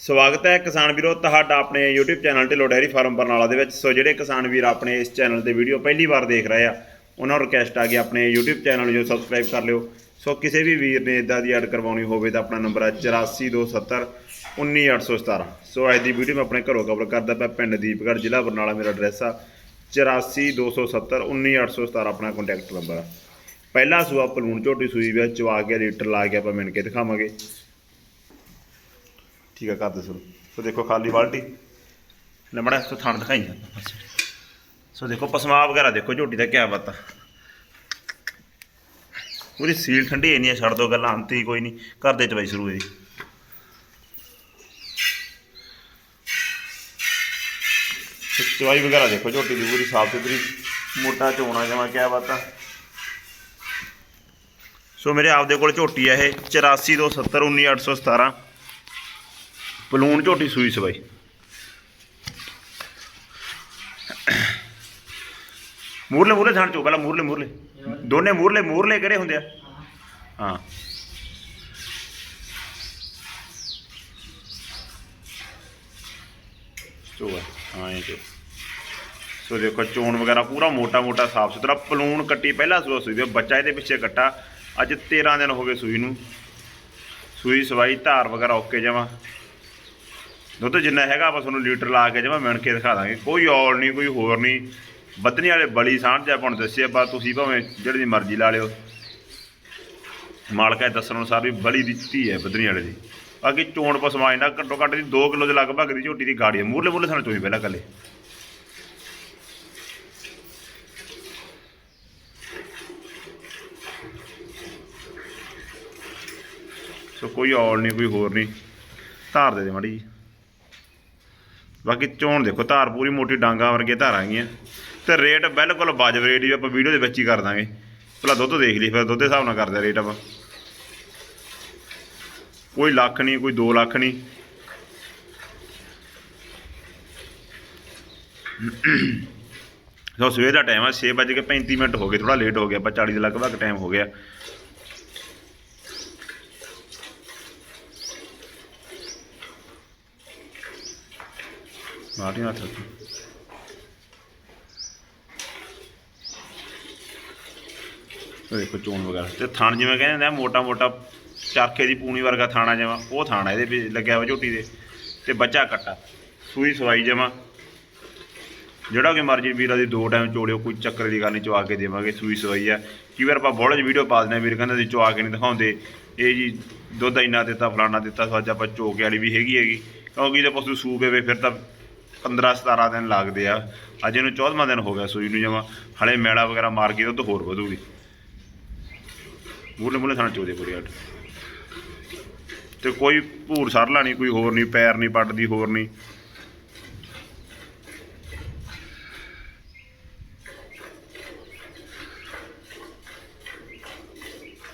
ਸਵਾਗਤ ਹੈ ਕਿਸਾਨ ਵੀਰੋ, ਤੁਹਾਡਾ ਆਪਣੇ YouTube channel Dhillon dairy farm Barnala ਦੇ ਵਿੱਚ। ਸੋ ਜਿਹੜੇ ਕਿਸਾਨ ਵੀਰ ਆਪਣੇ ਇਸ ਚੈਨਲ ਤੇ ਵੀਡੀਓ ਪਹਿਲੀ ਵਾਰ ਦੇਖ ਰਹੇ ਆ, ਉਹਨਾਂ ਨੂੰ ਰਿਕਵੈਸਟ ਆ ਕਿ ਆਪਣੇ YouTube ਚੈਨਲ ਨੂੰ ਸਬਸਕ੍ਰਾਈਬ ਕਰ ਲਿਓ। ਸੋ ਕਿਸੇ ਵੀ ਵੀਰ ਨੇ ਇਦਾਂ ਦੀ ਐਡ ਕਰਵਾਉਣੀ ਹੋਵੇ ਤਾਂ ਆਪਣਾ ਨੰਬਰ ਹੈ 84270 19817 ਸੋ ਅੱਜ ਦੀ ਵੀਡੀਓ ਮੈਂ ਆਪਣੇ ਘਰੋਂ ਕਵਰ ਕਰਦਾ ਪਿਆ, ਪਿੰਡ ਦੀਪਗੜ੍ਹ, ਜ਼ਿਲ੍ਹਾ ਬਰਨਾਲਾ ਮੇਰਾ ਐਡਰੈਸ ਆ 84270 19817 ਆਪਣਾ ਕੰਟੈਕਟ ਨੰਬਰ ਆ। ਪਹਿਲਾ ਸੂਆ ਪਲੂਣ ਝੋਟੀ ਸੂਈ ਵਿੱਚ ਚਵਾ ਕੇ ਲੀਟਰ ਲਾ ਕੇ ਆਪਾਂ ਮਿਣ ਕੇ ਦਿਖਾਵਾਂਗੇ। ਠੀਕ ਆ ਕਰਦੇ ਸ਼ੁਰੂ। ਸੋ ਦੇਖੋ ਖਾਲੀ ਬਾਲਟੀ। ਲਮੜਾ ਸੋ ਥਣ ਦਿਖਾਈ। ਸੋ ਦੇਖੋ, ਪਸਮਾ ਵਗੈਰਾ ਦੇਖੋ, ਝੋਟੀ ਦਾ ਕਿਆ ਬਾਤ। ਆ ਪੂਰੀ ਸੀਲ ਠੰਡੀ ਇੰਨੀ ਆ, ਛੱਡ ਦੋ ਗੱਲਾਂ, ਅੰਤ ਹੀ ਕੋਈ ਨਹੀਂ। ਕਰ ਦੇ ਚਵਾਈ ਸ਼ੁਰੂ ਇਹਦੀ ਚਵਾਈ ਵਗੈਰਾ ਦੇਖੋ, ਝੋਟੀ ਦੀ ਪੂਰੀ ਸਾਫ਼ ਸੁਥਰੀ, ਮੋਟਾ ਝੋਣਾ ਜਮਾ ਕਿਆ ਬਾਤ। ਆ ਸੋ ਮੇਰੇ ਆਪਦੇ ਕੋਲ ਝੋਟੀ ਆ ਇਹ 8470 19817 ਪਲੂਣ ਝੋਟੀ ਸੂਈ ਸਵਾਈ ਮੂਰਲੇ ਮੂਰਲੇ ਥਾਣ ਚੋ, ਪਹਿਲਾਂ ਮੂਰਲੇ ਮੂਰਲੇ। ਦੋਨੇ ਮੂਰਲੇ ਮੂਰਲੇ ਕਿਹੜੇ ਹੁੰਦੇ ਆ? ਹਾਂ। ਚੋਗਾ ਹਾਂ ਇਹ ਚੋ। ਸੋ ਦੇਖੋ, ਚੋਣ ਵਗੈਰਾ ਪੂਰਾ ਮੋਟਾ ਮੋਟਾ ਸਾਫ਼ ਸੁਥਰਾ ਪਲੂਣ ਕੱਟੀ ਪਹਿਲਾਂ ਸੂਆ ਸੂਈ ਦੇ ਬੱਚਾ ਇਹਦੇ ਪਿੱਛੇ ਕੱਟਾ। ਅੱਜ 13 ਦਿਨ ਹੋ ਗਏ ਸੂਈ ਨੂੰ। ਸੂਈ ਸਵਾਈ, ਧਾਰ ਵਗੈਰਾ ਓਕੇ ਜਮਾ। ਦੁੱਧ ਜਿੰਨਾ ਹੈਗਾ, ਆਪਾਂ ਤੁਹਾਨੂੰ ਲੀਟਰ ਲਾ ਕੇ ਜਮਾ ਮਿਣ ਕੇ ਦਿਖਾ ਦਾਂਗੇ। ਕੋਈ ਔਲ ਨਹੀਂ, ਕੋਈ ਹੋਰ ਨਹੀਂ। ਬੱਦਨੀ ਵਾਲੇ ਬਲੀ ਸਾਂਝ ਜਿਹਾ ਆਪਾਂ ਦੱਸਿਆ ਆਪਾਂ, ਤੁਸੀਂ ਭਾਵੇਂ ਜਿਹੜੀ ਦੀ ਮਰਜ਼ੀ ਲਾ ਲਿਓ। ਮਾਲਕਾ ਦੱਸਣ ਅਨੁਸਾਰ ਵੀ ਬਲੀ ਦੀ ਧੀ ਹੈ ਬੱਦਨੀ ਵਾਲੇ ਦੀ। ਬਾਕੀ ਚੋਣ ਪਸਮਾ ਜਾਂਦਾ ਘੱਟੋ ਘੱਟ ਦੀ 2 ਕਿਲੋ ਦੇ ਲਗਭਗ ਦੀ ਝੋਟੀ ਦੀ ਗਾੜੀ ਹੈ ਮੂਰਲੇ ਮੂਰਲੇ ਸਾਨੂੰ ਤੁਸੀਂ ਪਹਿਲਾਂ ਕੱਲੇ। ਸੋ ਕੋਈ ਔਲ ਨਹੀਂ, ਕੋਈ ਹੋਰ ਨਹੀਂ। ਧਾਰ ਦੇ ਦੇ ਮਾੜੀ ਜੀ। ਬਾਕੀ ਚੋਣ ਦੇਖੋ, ਧਾਰ ਪੂਰੀ ਮੋਟੀ ਡਾਂਗਾ ਵਰਗੇ ਧਾਰਾਂ ਗਈਆਂ ਤੇ ਰੇਟ ਬਿਲਕੁਲ ਵਾਜਬ ਰੇਟ ਹੀ ਆਪਾਂ ਵੀਡੀਓ ਦੇ ਵਿੱਚ ਹੀ ਕਰ ਦਾਂਗੇ। ਪਹਿਲਾਂ ਦੁੱਧ ਦੇਖ ਲਈ ਫਿਰ ਦੁੱਧ ਦੇ ਹਿਸਾਬ ਨਾਲ ਕਰਦੇ ਰੇਟ ਆਪਾਂ। ਕੋਈ ਲੱਖ ਨਹੀਂ, ਕੋਈ 2 ਲੱਖ ਨਹੀਂ। ਸੋ ਸਵੇਰ ਦਾ ਟਾਈਮ ਆ 6:35 ਮਿੰਟ ਹੋ ਗਏ ਥੋੜਾ ਲੇਟ ਹੋ ਗਿਆ, ਆਪਾਂ 40 ਦੇ ਲਗਭਗ ਟਾਈਮ ਹੋ ਗਿਆ। ਮਾਰੀ ਹੱਥ ਰੱਖੀ। ਇਹ ਦੇਖੋ ਚੋਣ ਵਗੈਰਾ। ਤੇ ਥਣ ਜਿਵੇਂ ਕਹਿੰਦੇ ਨੇ ਮੋਟਾ ਮੋਟਾ ਚਾਕੇ ਦੀ ਪੂਣੀ ਵਰਗਾ ਥਾਣਾ ਜਮਾ, ਉਹ ਥਾਣਾ ਇਹਦੇ ਵਿੱਚ ਲੱਗਿਆ ਹੋਇਆ ਝੋਟੀ ਦੇ। ਤੇ ਬੱਚਾ ਕੱਟਾ, ਸੂਈ ਸਵਾਈ ਜਮਾ। ਜਿਹੜਾ ਕਿ ਮਰਜ਼ੀ ਵੀਰਾਂ ਦੀ ਦੋ ਟਾਈਮ ਚੋੜਿਓ, ਕੋਈ ਚੱਕਰ ਦੀ ਗੱਲ ਨਹੀਂ, ਚਵਾ ਕੇ ਦੇਵਾਂਗੇ, ਸੂਈ ਸਵਾਈ ਆ। ਕਈ ਵਾਰ ਆਪਾਂ ਬੋਲਜ ਵੀਡੀਓ ਪਾ ਦਿੰਦੇ ਆ, ਵੀਰ ਕਹਿੰਦੇ ਸੀ ਚਵਾ ਕੇ ਨਹੀਂ ਦਿਖਾਉਂਦੇ। ਇਹ ਜੀ ਦੁੱਧ ਇੰਨਾ ਦਿੱਤਾ, ਫਲਾਣਾ ਦਿੱਤਾ ਸੋ ਅੱਜ ਆਪਾਂ ਚੋਕੇ ਵਾਲੀ ਵੀ ਹੈਗੀ ਹੈਗੀ। ਕਿਉਂਕਿ ਜੇ ਪਸ਼ੂ ਸੂ ਪਵੇ ਫਿਰ ਤਾਂ 15 17 ਦਿਨ ਲੱਗਦੇ ਆ। ਅੱਜ ਇਹਨੂੰ 14ਵਾਂ ਦਿਨ ਹੋ ਗਿਆ ਸੂਈ ਨੂੰ ਜਮਾ। ਹਲੇ ਮੈਲਾ ਵਗੈਰਾ ਮਾਰ ਕੇ ਦੁੱਧ ਹੋਰ ਵਧੂਗੀ। ਮੂਲੇ ਮੂਲੇ ਥਾਂ ਚੋਦੇ ਪੂਰੀ ਅੱਡ ਤੇ ਕੋਈ ਭੂਰ ਸਰਲਾ ਲਾਣੀ ਕੋਈ ਹੋਰ ਨਹੀਂ, ਪੈਰ ਨਹੀਂ ਪੱਟਦੀ, ਹੋਰ ਨਹੀਂ।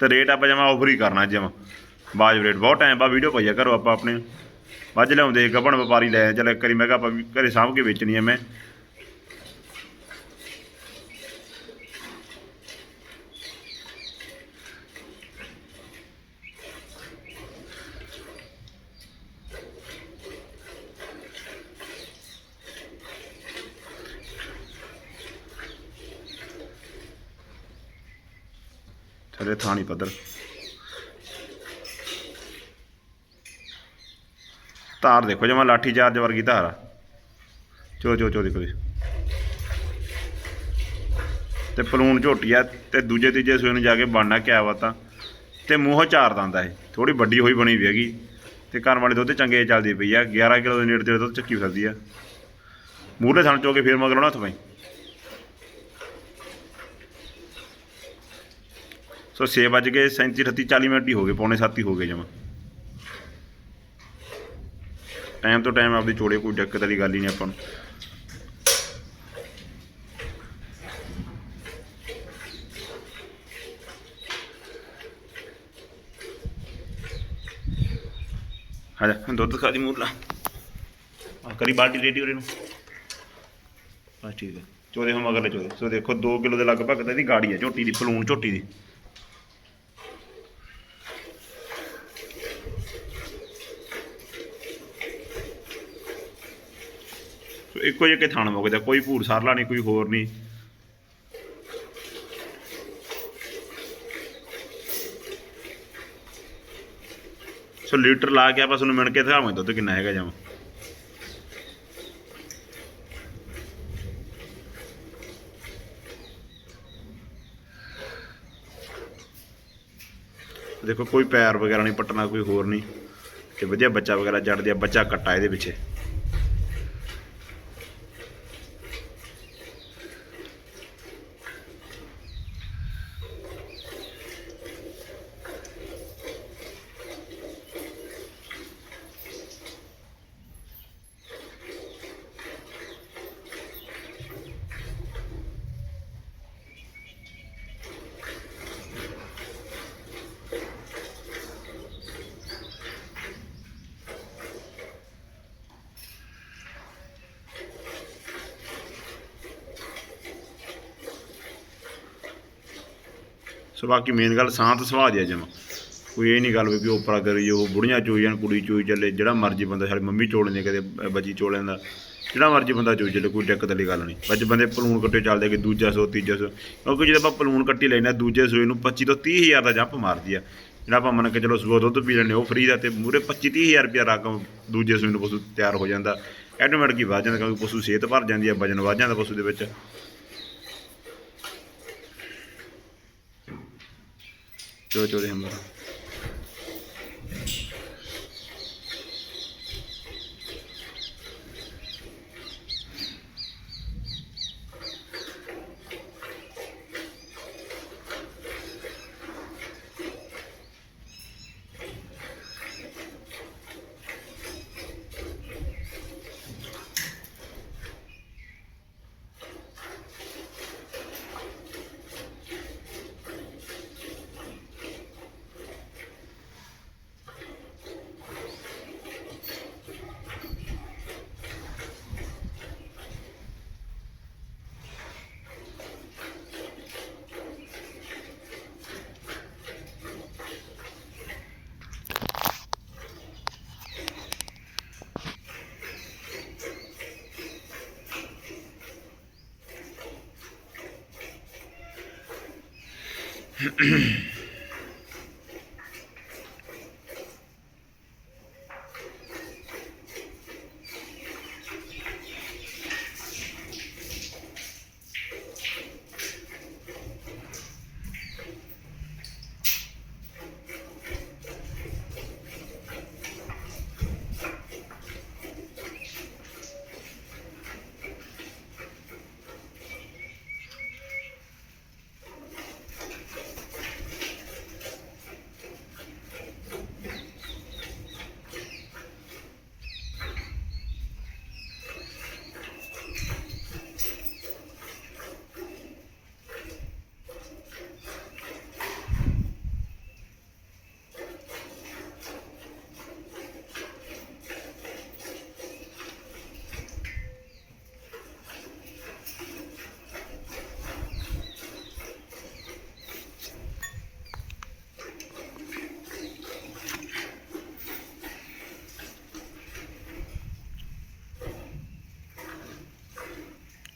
ਤੇ ਰੇਟ ਆਪਾਂ ਜਮਾ ਆਫਰ ਹੀ ਕਰਨਾ ਜਮਾ। ਬਾਜ ਰੇਟ ਬਹੁਤ ਟਾਈਮ ਬਾਅਦ ਵੀਡੀਓ ਪਾਈਆ ਕਰੋ ਆਪਾਂ ਆਪਣੇ। ਵੱਜ ਲਿਆਉਂਦੇ ਗੱਬਣ ਵਪਾਰੀ ਲੈ, ਚਲ ਇੱਕ ਵਾਰੀ ਮੈਂ ਕਿਹਾ ਆਪਾਂ ਵੀ ਘਰੇ ਸਾਂਭ ਕੇ ਵੇਚਣੀ ਐ ਮੈਂ। ਥਲੇ ਥਾਣੀ ਪੱਧਰ। ਧਾਰ ਦੇਖੋ, ਜਮਾ ਲਾਠੀ ਚਾਰਜ ਵਰਗੀ ਧਾਰ ਆ। ਚੋ ਚੋ ਚੋ ਦੇਖੋ ਜੀ। ਤੇ ਪਲੂਣ ਝੋਟੀ ਆ, ਤੇ ਦੂਜੇ ਤੀਜੇ ਸੂਏ ਨੂੰ ਜਾ ਕੇ ਬਣਨਾ, ਕਿਆ ਵਾ ਤਾਂ ਤੇ ਮੂੰਹ ਚਾਰ ਦੰਦਾ ਇਹ। ਥੋੜੀ ਵੱਡੀ ਹੋਈ ਬਣੀ ਵੀ ਹੈਗੀ। ਤੇ ਘਰ ਵਾਲੇ ਦੁੱਧ ਚੰਗੇ ਚੱਲਦੀ ਪਈ ਆ। 11 ਕਿਲੋ ਦੇ ਨੇੜੇ ਤੇ ਦੁੱਧ ਚੱਕੀ ਫਿਰਦੀ ਆ। ਮੂਹਰੇ ਥਣ ਚੋ ਕੇ ਫੇਰ ਮਗਰ ਉਹਨਾਂ ਹੱਥ ਪਾਈ। ਸੋ 6 ਵੱਜ ਕੇ 37 38 40 ਮਿੰਟ ਹੀ ਹੋ ਗਏ, ਪੌਣੇ 7 ਹੀ ਹੋ ਗਏ ਜਮਾ। ਟਾਈਮ ਤੋਂ ਟਾਈਮ ਆਪਦੀ ਚੋੜੇ ਕੋਈ ਦਿੱਕਤ ਵਾਲੀ ਗੱਲ ਹੀ ਨਹੀਂ ਆਪਾਂ ਨੂੰ। ਹਾਂ ਦੁੱਧ ਖਾ ਦੀ ਮੂਰਲਾ। ਆ ਕਰੀ ਬਾਲਟੀ ਰੇਡੀ ਉਰੇ ਨੂੰ। ਬਸ ਠੀਕ ਹੈ। ਚੋਦੇ ਹੋ ਮਗਰਲੇ ਚੋਦੇ ਸੋ ਦੇਖੋ 2 ਕਿਲੋ ਦੇ ਲਗਭਗ ਤਾਂ ਇਹਦੀ ਗਾੜੀ ਹੈ, ਝੋਟੀ ਦੀ ਪਲੂਣ ਝੋਟੀ ਦੀ। ਇੱਕੋ ਜਿਹੇ ਥਣ ਮੁੱਕਦਾ ਕੋਈ ਭੂਰ ਸਰਲਾ ਨਹੀਂ, ਕੋਈ ਹੋਰ ਨਹੀਂ। ਸੋ ਲੀਟਰ ਲਾ ਕੇ ਆਪਾਂ ਤੁਹਾਨੂੰ ਮਿਣ ਕੇ ਦਿਖਾਵਾਂਗੇ ਦੁੱਧ ਕਿੰਨਾ ਹੈਗਾ ਜਮਾ। ਦੇਖੋ, ਕੋਈ ਪੈਰ ਵਗੈਰਾ ਨਹੀਂ, ਪੱਟਣਾ ਕੋਈ ਹੋਰ ਨਹੀਂ, ਤੇ ਵਧੀਆ ਬੱਚਾ ਵਗੈਰਾ ਜੜਦੇ ਆ, ਬੱਚਾ ਕੱਟਾ ਇਹਦੇ ਪਿੱਛੇ। ਸੋ ਬਾਕੀ ਮੇਨ ਗੱਲ ਸ਼ਾਂਤ ਸੁਭਾਅ ਦੀ ਆ ਜਮਾ। ਕੋਈ ਇਹ ਨਹੀਂ ਗੱਲ ਵੀ ਉਹ ਉਪਰਾ ਕਰੀ ਉਹ ਬੁੜੀਆਂ ਚੋਈ ਜਾਣ, ਕੁੜੀ ਚੋਈ ਚੱਲੇ, ਜਿਹੜਾ ਮਰਜ਼ੀ ਬੰਦਾ ਸਾਡੇ ਮੰਮੀ ਚੋਲ ਲੈਂਦੇ ਕਦੇ ਬ- ਬੱਜੀ ਚੋਲ ਲੈਂਦਾ। ਜਿਹੜਾ ਮਰਜ਼ੀ ਬੰਦਾ ਚੋਈ ਚੱਲੇ, ਕੋਈ ਦਿੱਕਤ ਵਾਲੀ ਗੱਲ ਨਹੀਂ। ਬੱਜ ਬੰਦੇ ਪਲੂਣ ਕੱਟੇ ਚੱਲਦੇ ਕਿ ਦੂਜਾ ਸੋ, ਤੀਜਾ ਸੋ। ਕਿਉਂਕਿ ਜਦੋਂ ਆਪਾਂ ਪਲੂਣ ਕੱਟੀ ਲੈਣਾ ਦੂਜੇ ਸੂਏ ਨੂੰ 25 ਤੋਂ 30 ਹਜ਼ਾਰ ਦਾ ਜੰਪ ਮਾਰਦੀ ਆ। ਜਿਹੜਾ ਆਪਾਂ ਮੰਨ ਕੇ ਚਲੋ ਸੂਆ ਦੁੱਧ ਪੀ ਲੈਂਦੇ ਉਹ ਫਰੀ ਦਾ ਤੇ ਮੂਰੇ 25 30 ਹਜ਼ਾਰ ਰੁਪਇਆ ਰਕਮ ਦੂਜੇ ਸੂਏ ਨੂੰ ਪਸ਼ੂ ਤਿਆਰ ਹੋ ਜਾਂਦਾ। ਐਟੋਮੈਟਿਕ ਹੀ ਵੱਧ ਜਾਂਦਾ ਕਿਉਂਕਿ ਪਸ਼ੂ ਸਿਹਤ ਭਰ ਜਾਂਦੀ ਆ, ਵਜਨ ਵੱਧ ਜਾਂਦਾ ਪਸ਼ੂ ਦੇ ਵਿੱਚ। ਚੋ ਚੋ Mm-hmm.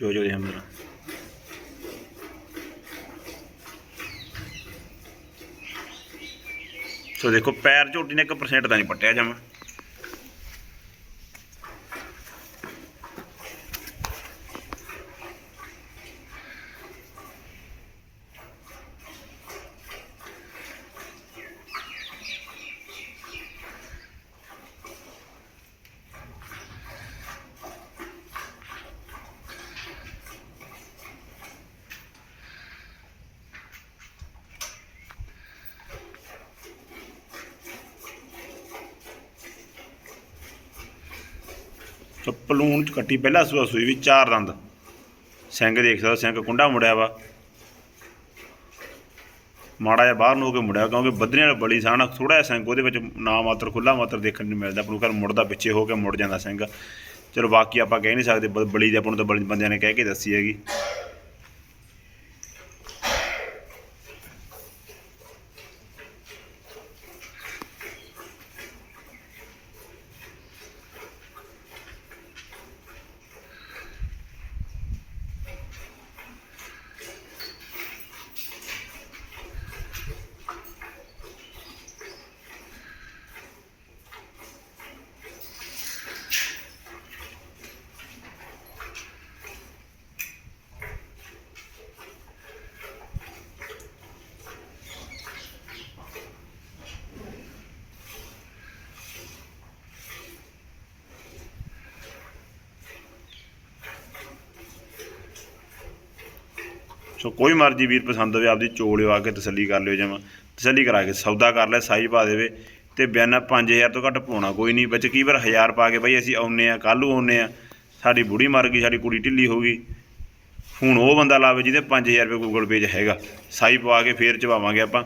ਦੇ ਹਮਰਾ ਸੋ ਦੇਖੋ ਪੈਰ ਝੋਟੀ ਨੇ 1% ਤਾਂ ਨਹੀਂ ਪੱਟਿਆ ਜਮਾ। ਪਲੂਣ ਚ ਕੱਟੀ ਪਹਿਲਾ ਸੂਆ ਸੂਈ ਵੀ ਚਾਰ ਦੰਦ। ਸਿੰਘ ਦੇਖ ਸਕਦਾ, ਸਿੰਘ ਕੁੰਡਾ ਮੁੜਿਆ ਵਾ। ਮਾੜਾ ਜਿਹਾ ਬਾਹਰ ਨੂੰ ਹੋ ਕੇ ਮੁੜਿਆ, ਕਿਉਂਕਿ ਬੱਦਰੀਆਂ ਵਾਲਾ ਬਲੀ ਸਾਣਾ ਥੋੜਾ ਜਿਹਾ ਸਿੰਘ ਉਹਦੇ ਵਿੱਚ ਨਾ ਮਾਤਰ ਖੁੱਲਾ ਮਾਤਰ ਦੇਖਣ ਨੂੰ ਮਿਲਦਾ ਆਪਾਂ ਨੂੰ ਘਰ ਮੁੜਦਾ ਪਿੱਛੇ ਹੋ ਕੇ ਮੁੜ ਜਾਂਦਾ ਸਿੰਘ। ਚਲੋ ਬਾਕੀ ਆਪਾਂ ਕਹਿ ਨਹੀਂ ਸਕਦੇ, ਬ- ਬਲੀ ਦੇ ਆਪਾਂ ਨੂੰ ਤਾਂ ਬੜੀ ਬੰਦਿਆਂ ਨੇ ਕਹਿ ਕੇ ਦੱਸੀ ਹੈਗੀ। ਸੋ ਕੋਈ ਮਰਜ਼ੀ ਵੀਰ ਪਸੰਦ ਹੋਵੇ, ਆਪਦੀ ਚੋਲਿਓ ਆ ਕੇ ਤਸੱਲੀ ਕਰ ਲਿਓ ਜਮਾ। ਤਸੱਲੀ ਕਰਾ ਕੇ ਸੌਦਾ ਕਰ ਲੈ, ਸਾਈਜ਼ ਪਾ ਦੇਵੇ। ਤੇ ਬਿਆਨਾ 5000 ਤੋਂ ਘੱਟ ਪਾਉਣਾ ਕੋਈ ਨਹੀਂ। ਵਿੱਚ ਕੀ ਵਾਰ 1000 ਪਾ ਕੇ ਬਈ ਅਸੀਂ ਆਉਨੇ ਆ ਕੱਲ੍ਹ ਨੂੰ ਆਉਨੇ ਆ ਸਾਡੀ ਬੁੜੀ ਮਰ ਗਈ, ਸਾਡੀ ਕੁੜੀ ਢਿੱਲੀ ਹੋ ਗਈ। ਹੁਣ ਉਹ ਬੰਦਾ ਲਾਵੇ ਜਿਹਦੇ 5000 ਰੁਪਏ ਗੂਗਲ ਪੇ 'ਚ ਹੈਗਾ। ਸਾਈ ਪਵਾ ਕੇ ਫੇਰ ਚਵਾਵਾਂਗੇ ਆਪਾਂ।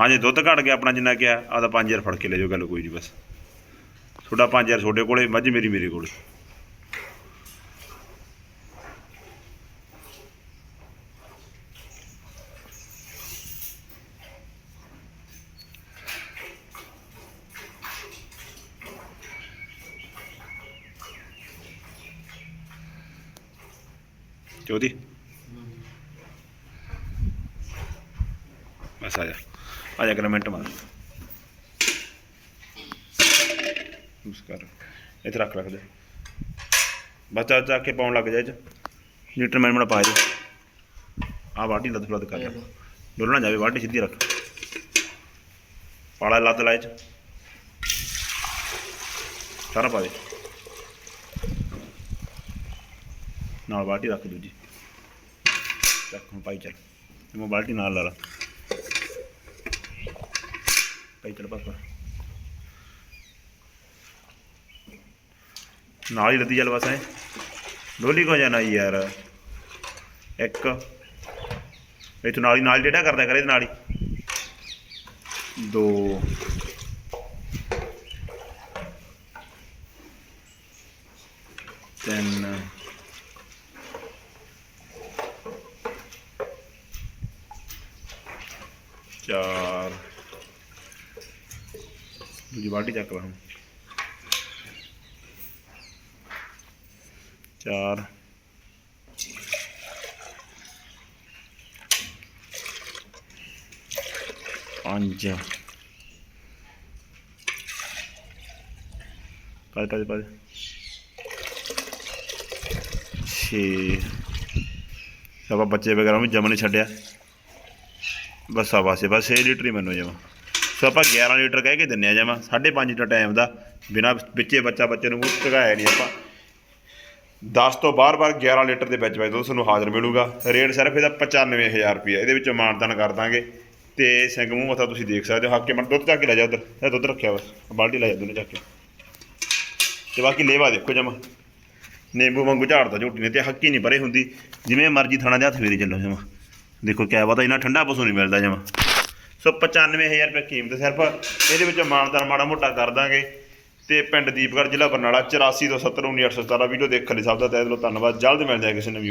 ਹਾਂਜੀ ਦੁੱਧ ਘਟ ਗਿਆ ਆਪਣਾ ਜਿੰਨਾ ਕਿਹਾ ਆਦਾ 5000 ਫੜ ਕੇ ਲੈ ਜਾਓ, ਗੱਲ ਕੋਈ ਨਹੀਂ ਬਸ। ਤੁਹਾਡਾ 5000 ਤੁਹਾਡੇ ਕੋਲੇ, ਮੱਝ ਮੇਰੀ ਮੇਰੇ ਕੋਲੇ। ਚੌਧੀ ਬਸ ਆ ਜਾ ਆ ਜਾ ਕਰ ਮਿੰਟ ਮਾਰ ਉਸ ਕਰ ਇੱਥੇ ਰੱਖ ਰੱਖ ਦੇ ਬਸ ਚਾ ਚਾ ਕੇ ਪਾਉਣ ਲੱਗ ਜਾ ਇਹ ਚ ਲੀਟਰ ਮੈਂ ਮਣਾ ਪਾ ਦੇ ਆ ਬਾਟੀ ਲੱਦ ਫਲੱਦ ਕਰ ਲੈ ਡੋਲਣਾ ਜਾਵੇ ਬਾਟੀ ਸਿੱਧੀ ਰੱਖ ਪਾਲਾ ਲੱਦ ਲਾਏ ਚ ਸਾਰਾ ਪਾ ਦੇ ਨਾਲ ਬਾਲਟੀ ਰੱਖ ਦੂਜੀ ਚੱਕ ਹੁਣ ਪਾਈ ਚੱਲ। ਮੈਂ ਬਾਲਟੀ ਨਾਲ ਲਾ ਲਾ। ਪਾਈ ਚੱਲ ਪਾਪਾ। ਨਾਲ ਹੀ ਲੱਦੀ ਚੱਲ ਬਸ ਐ। ਡੋਲੀ ਕੋ ਜਾਣਾ ਯਾਰ? ਇੱਕ। ਇਹ ਨਾਲ ਹੀ ਨਾਲ ਡੇਟਾ ਕਰਦਾ ਕਰੇ ਨਾਲ ਹੀ। ਦੋ। ਤਿੰਨ। ਚਾਰ। ਦੂਜੀ ਬਾਲਟੀ ਚੱਕ ਲਾ ਚਾਰ। ਪੰਜ। ਪਾ ਦੇ ਪਾ ਦੇ ਛੇ। ਸਭਾ ਬੱਚੇ ਵਗੈਰਾ ਵੀ ਜਮਨ ਛੱਡਿਆ। ਬਸ ਆ ਵਾਸੇ ਬਸ 6 ਲੀਟਰ ਹੀ ਮੈਨੂੰ ਜਮਾ। ਸੋ ਆਪਾਂ 11 ਲੀਟਰ ਕਹਿ ਕੇ ਦਿੰਨੇ ਆ ਜਮਾ 5.5 ਲੀਟਰ ਟਾਈਮ ਦਾ, ਬਿਨਾ ਵਿੱਚੇ ਬੱਚਾ ਬੱਚੇ ਨੂੰ ਮੂੰਹ ਟਕਾਇਆ ਨਹੀਂ ਆਪਾਂ। 10 ਤੋਂ ਬਾਰ-ਬਾਰ 11 ਲੀਟਰ ਦੇ ਵਿੱਚ ਵਿੱਚ ਤੁਹਾਨੂੰ ਹਾਜ਼ਰ ਮਿਲੂਗਾ। ਰੇਟ ਸਿਰਫ ਇਹਦਾ 95000 ਰੁਪਏ ਇਹਦੇ ਵਿੱਚ ਮਾਨਤਨ ਕਰ ਦਾਂਗੇ। ਤੇ ਸਿੰਘ ਮੂੰਹ ਮੱਥਾ ਤੁਸੀਂ ਦੇਖ ਸਕਦੇ ਹੋ, ਹੱਕੇ ਮਨ ਦੁੱਧ ਚੱਕ ਕੇ ਲੈ ਜਾ ਉਧਰ ਇਹ ਦੁੱਧ ਰੱਖਿਆ ਬਸ, ਬਾਲਟੀ ਲੈ ਜਾ ਦੋਨੇ ਚੱਕ ਕੇ। ਤੇ ਬਾਕੀ ਲੇਵਾ ਦੇਖੋ ਜਮਾ। ਨਿੰਬੂ ਵਾਂਗੂ ਝਾੜਦਾ ਝੋਟੀ ਨੇ ਤੇ ਹੱਕੀ ਨਹੀਂ ਪਰੇ ਹੁੰਦੀ, ਜਿਵੇਂ ਮਰਜ਼ੀ ਥਾਣਾ ਦੇ ਹੱਥ ਫੇਰੀ ਚੱਲੋ ਜਮਾ। ਦੇਖੋ ਕਿਆ ਪਤਾ ਇਹਨਾਂ ਠੰਡਾ ਪਸ਼ੂ ਨਹੀਂ ਮਿਲਦਾ ਜਮਾ। ਸੋ 95000 ਰੁਪਏ ਕੀਮਤ ਸਿਰਫ। ਇਹਦੇ ਵਿੱਚ ਮਾਨਦਾਰ ਮਾੜਾ ਮੋਟਾ ਕਰ ਦਾਂਗੇ। ਤੇ ਪਿੰਡ ਦੀਪਗੜ੍ਹ ਜ਼ਿਲ੍ਹਾ ਬਰਨਾਲਾ 84 ਤੋਂ 70 19 817 ਵੀਡੀਓ ਦੇਖਣ ਲਈ ਸਭ ਦਾ ਤਹਿ ਦਿਲੋਂ ਧੰਨਵਾਦ। ਜਲਦ ਮਿਲਦੇ ਆ ਕਿਸੇ ਨਵੀਂ